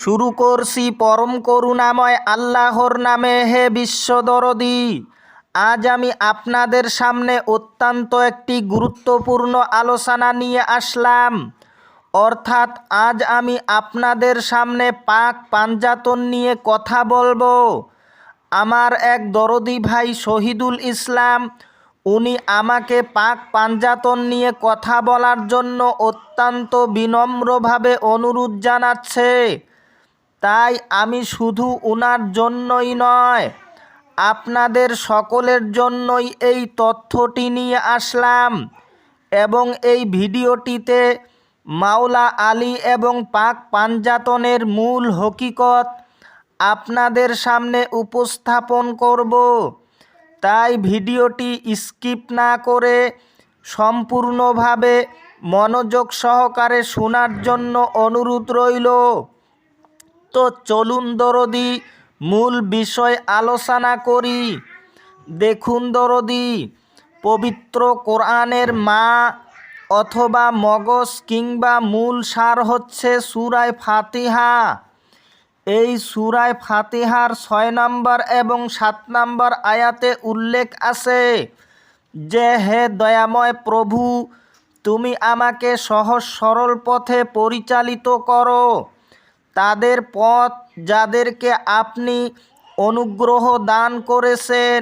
শুরু করছি পরম করুণাময় আল্লাহর নামে, হে বিশ্বদরদি আজ আমি আপনাদের সামনে অত্যন্ত একটি গুরুত্বপূর্ণ আলোচনা নিয়ে আসলাম। অর্থাৎ আজ আমি আপনাদের সামনে পাক পাঞ্জাতন নিয়ে কথা বলব। আমার এক দরদি ভাই শহীদুল ইসলাম, উনি আমাকে পাক পাঞ্জাতন নিয়ে কথা বলার জন্য অত্যন্ত বিনম্রভাবে অনুরোধ জানাচ্ছে। তাই আমি শুধু উনার জন্যই নয়, আপনাদের সকলের জন্যই এই তথ্যটি নিয়ে আসলাম এবং এই ভিডিওটিতে মাওলা আলী এবং পাক পাঞ্জাতনের মূল হকিকত আপনাদের সামনে উপস্থাপন করব। তাই ভিডিওটি স্কিপ না করে সম্পূর্ণভাবে মনোযোগ সহকারে শোনার জন্য অনুরোধ রইল। তো চলুন দরদি, মূল বিষয় আলোচনা করি। দেখুন দরদি, পবিত্র কোরআনের মা অথবা মগজ কিংবা মূল সার হচ্ছে সুরায় ফাতিহা। এই সুরায় ফাতিহার ছয় নম্বর এবং সাত নম্বর আয়াতে উল্লেখ আছে যে, হে দয়াময় প্রভু, তুমি আমাকে সহজ সরল পথে পরিচালিত করো। তাদের পথ যাদেরকে আপনি অনুগ্রহ দান করেছেন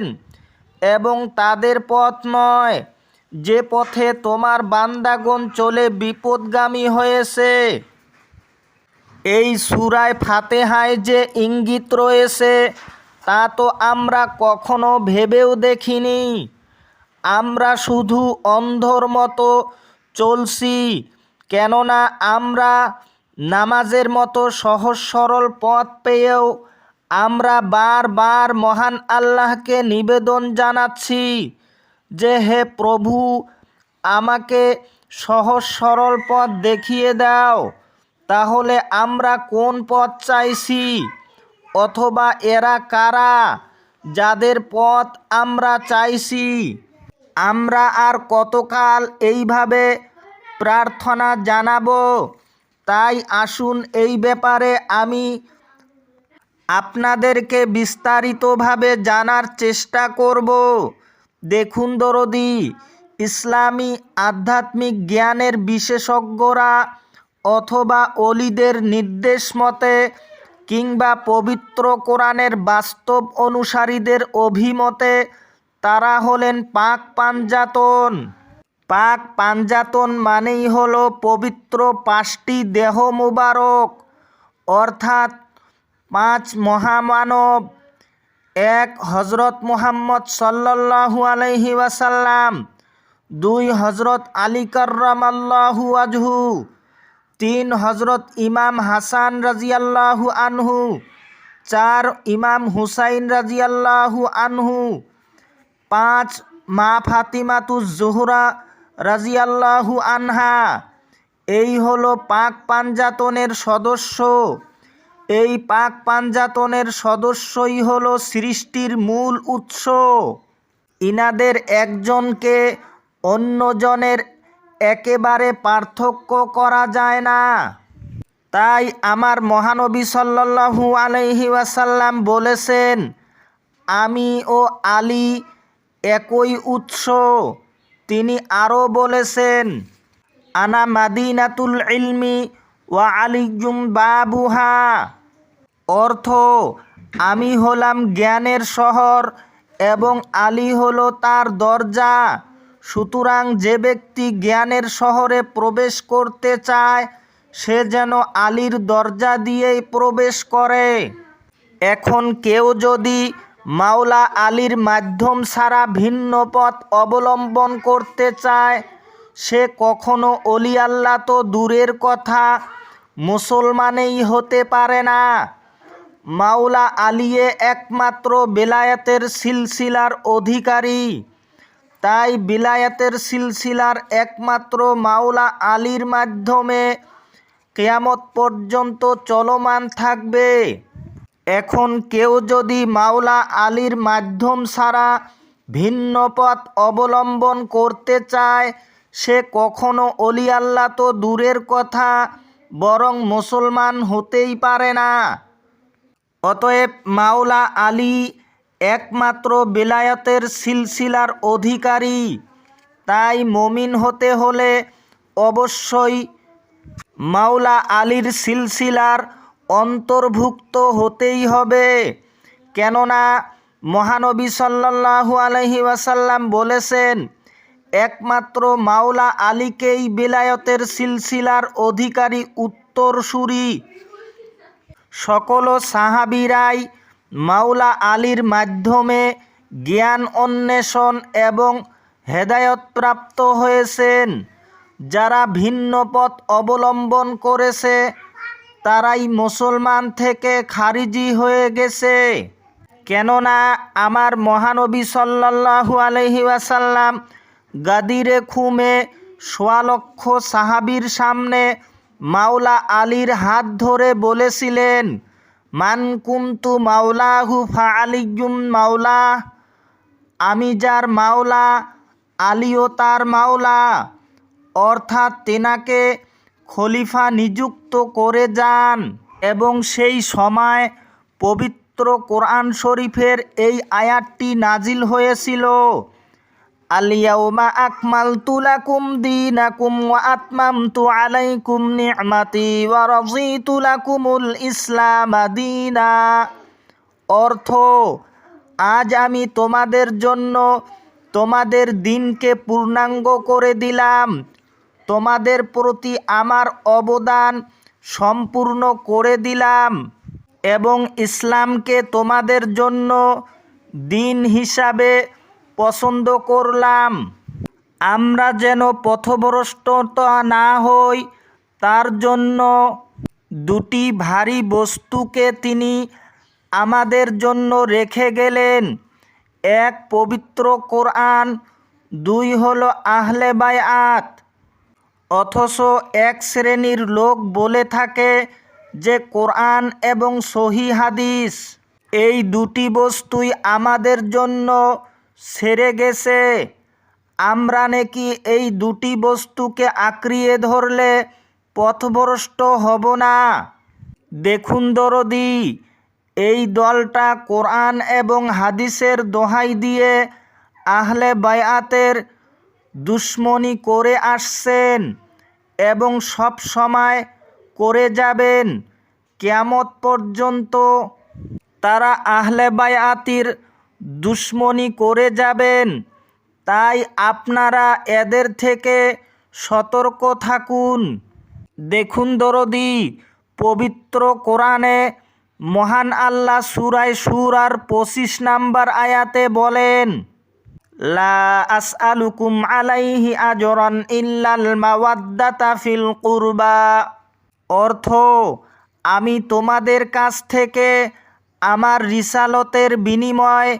এবং তাদের পথ নয়, যে পথে তোমার বান্দাগণ চলে বিপদগামী হয়েছে। এই সুরায় ফাতেহায় যে ইঙ্গিত রয়েছে, তা তো আমরা কখনো ভেবেও দেখিনি। আমরা শুধু অন্ধর মতো চলছি, কেননা আমরা নামাজের মতো সহজ সরল পথ পেয়েও আমরা বারবার মহান আল্লাহকে নিবেদন জানাচ্ছি যে হে প্রভু, আমাকে সহজ সরল পথ দেখিয়ে দাও, তাহলে আমরা কোন পথ চাইছি? অথবা এরা কারা যাদের পথ আমরা চাইছি? আমরা আর কতকাল এইভাবে প্রার্থনা জানাব? তাই আসুন এই ব্যাপারে আমি আপনাদেরকে বিস্তারিতভাবে জানার চেষ্টা করব। দেখুন দরদি, ইসলামী আধ্যাত্মিক জ্ঞানের বিশেষজ্ঞরা অথবা অলিদের নির্দেশ মতে কিংবা পবিত্র কোরআনের বাস্তব অনুসারীদের অভিমতে তারা হলেন পাক পাঞ্জাতন পাক পাঞ্জাতন মানেই হলো পবিত্র পাঁচটি দেহ মুবারক, অর্থাৎ পাঁচ মহামানব, এক হজরত মুহাম্মদ সাল্লাল্লাহু আলাইহি ওয়াসাল্লাম, দুই হজরত আলী কার্রামাল্লাহু আজহু, তিন হজরত ইমাম হাসান রাজিয়াল্লাহু আনহু, চার ইমাম হুসাইন রাজিয়াল্লাহু আনহু, পাঁচ মা ফাতিমাতু জোহরা রাজিয়াল্লাহু আনহা, এই হলো পাক পাঞ্জাতনের সদস্য। এই পাক পাঞ্জাতনের সদস্যই হলো সৃষ্টির মূল উৎস। ইনাদের একজনকে অন্যজনের একেবারে পার্থক্য করা যায় না। তাই আমার মহানবী সাল্লাল্লাহু আলাইহি ওয়াসাল্লাম বলেছেন, আমি ও আলী একই উৎস। তিনি আরও বলেছেন, আনা মাদিনাতুল ইলমি ওয়া আলিজুম বাবুহা। অর্থ, আমি হলাম জ্ঞানের শহর এবং আলী হলো তার দরজা। সুতরাং যে ব্যক্তি জ্ঞানের শহরে প্রবেশ করতে চায়, সে যেন আলীর দরজা দিয়েই প্রবেশ করে। এখন কেউ যদি মাওলা আলীর মাধ্যম ছাড়া ভিন্ন পথ অবলম্বন করতে চায়। সে কখনো অলি আল্লাহ তো দূরের কথা, মুসলমানেই হতে পারে না। মাওলা আলিয়ে একমাত্র বেলায়েতের সিলসিলার অধিকারী। তাই বিলায়াতের সিলসিলার একমাত্র মাওলা আলীর মাধ্যমে কেয়ামত পর্যন্ত চলমান থাকবে। এখন কেউ যদি মাওলা আলীর মাধ্যম ছাড়া ভিন্ন পথ অবলম্বন করতে চায়, সে কখনো অলি আল্লাহ তো দূরের কথা, বরং মুসলমান হতেই পারে না। অতএব মাওলা আলী একমাত্র বেলায়তের সিলসিলার অধিকারী। তাই মমিন হতে হলে অবশ্যই মাওলা আলীর সিলসিলার অন্তর্ভুক্ত হতেই হবে। কেননা মহানবী সাল্লাল্লাহু আলহি ওয়াসাল্লাম বলেছেন, একমাত্র মাওলা আলীকেই বেলায়তের সিলসিলার অধিকারী উত্তরসূরি। সকল সাহাবিরাই মাওলা আলীর মাধ্যমে জ্ঞান অন্বেষণ এবং হেদায়তপ্রাপ্ত হয়েছেন। যারা ভিন্ন পথ অবলম্বন করেছে তারাই মুসলমান থেকে খারিজি হয়ে গেছে। কেননা আমার মহানবী সাল্লাল্লাহু আলহি ওয়াসাল্লাম গাদিরে খুমে সোয়ালক্ষ সাহাবির সামনে মাওলা আলীর হাত ধরে বলেছিলেন, মান কুমতু মাওলাহু ফা আলিজুম মাওলা, আমি যার মাওলা, আলীও তার মাওলা। অর্থাৎ তেনাকে খলিফা নিযুক্ত করে যান এবং সেই সময় পবিত্র কোরআন শরীফের এই আয়াতটি নাজিল হয়েছিল। আলিয়াউমা আকমাল তুলাকুম দিনাকুম ওয়া আতমামতু আলাইকুম নি'মাতি ওয়া রাযিতু লাকুমুল ইসলাম দীনা। অর্থ, আজ আমি তোমাদের জন্য তোমাদের দিনকে পূর্ণাঙ্গ করে দিলাম। তোমাদের প্রতি আমার অবদান সম্পূর্ণ করে দিলাম এবং ইসলামকে তোমাদের জন্য দিন হিসাবে পছন্দ করলাম। আমরা যেন পথভ্রষ্টতা না হই, তার জন্য দুটি ভারী বস্তুকে তিনি আমাদের জন্য রেখে গেলেন। এক পবিত্র কোরআন, দুই হলো আহলে বায়াত। অথচ এক শ্রেণির লোক বলে থাকে যে কোরআন এবং সহি হাদিস, এই দুটি বস্তুই আমাদের জন্য সেরে গেছে। আমরা নাকি এই দুটি বস্তুকে আঁকড়িয়ে ধরলে পথভ্রষ্ট হব না? দেখুন দরদি, এই দলটা কোরআন এবং হাদিসের দোহাই দিয়ে আহলে বায়াতের দুশ্মনী করে আসছেন এবং সব সময় করে যাবেন। কেয়ামত পর্যন্ত তারা আহলে বায়াতির দুশ্মনী করে যাবেন। তাই আপনারা এদের থেকে সতর্ক থাকুন। দেখুন দরদি, পবিত্র কোরআনে মহান আল্লাহ সুরায় সুরার পঁচিশ নাম্বার আয়াতে বলেন লা আসআলুকুম আলাইহি আজরান ইল্লাল মাওয়াদ্দাতা ফিল কুরবা। অর্থ, আমি তোমাদের কাছ থেকে আমার রিসালতের বিনিময়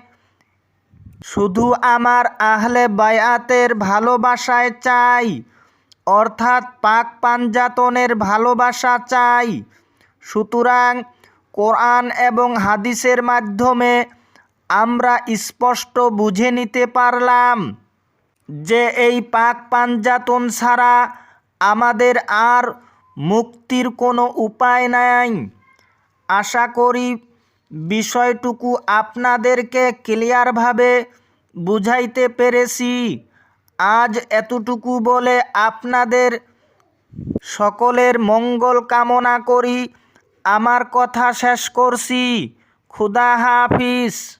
শুধু আমার আহলে বায়াতের ভালোবাসায় চাই, অর্থাৎ পাক পাঞ্জাতনের ভালোবাসা চাই। সুতরাং কোরআন এবং হাদিসের মাধ্যমে আমরা স্পষ্ট বুঝে নিতে পারলাম যে এই পাক পাঞ্জাতন ছাড়া আমাদের আর মুক্তির কোনো উপায় নাই। আশা করি বিষয়টুকু আপনাদেরকে ক্লিয়ারভাবে বুঝাইতে পেরেছি। আজ এতটুকু বলে আপনাদের সকলের মঙ্গল কামনা করি। আমার কথা শেষ করছি। খুদা হাফিজ।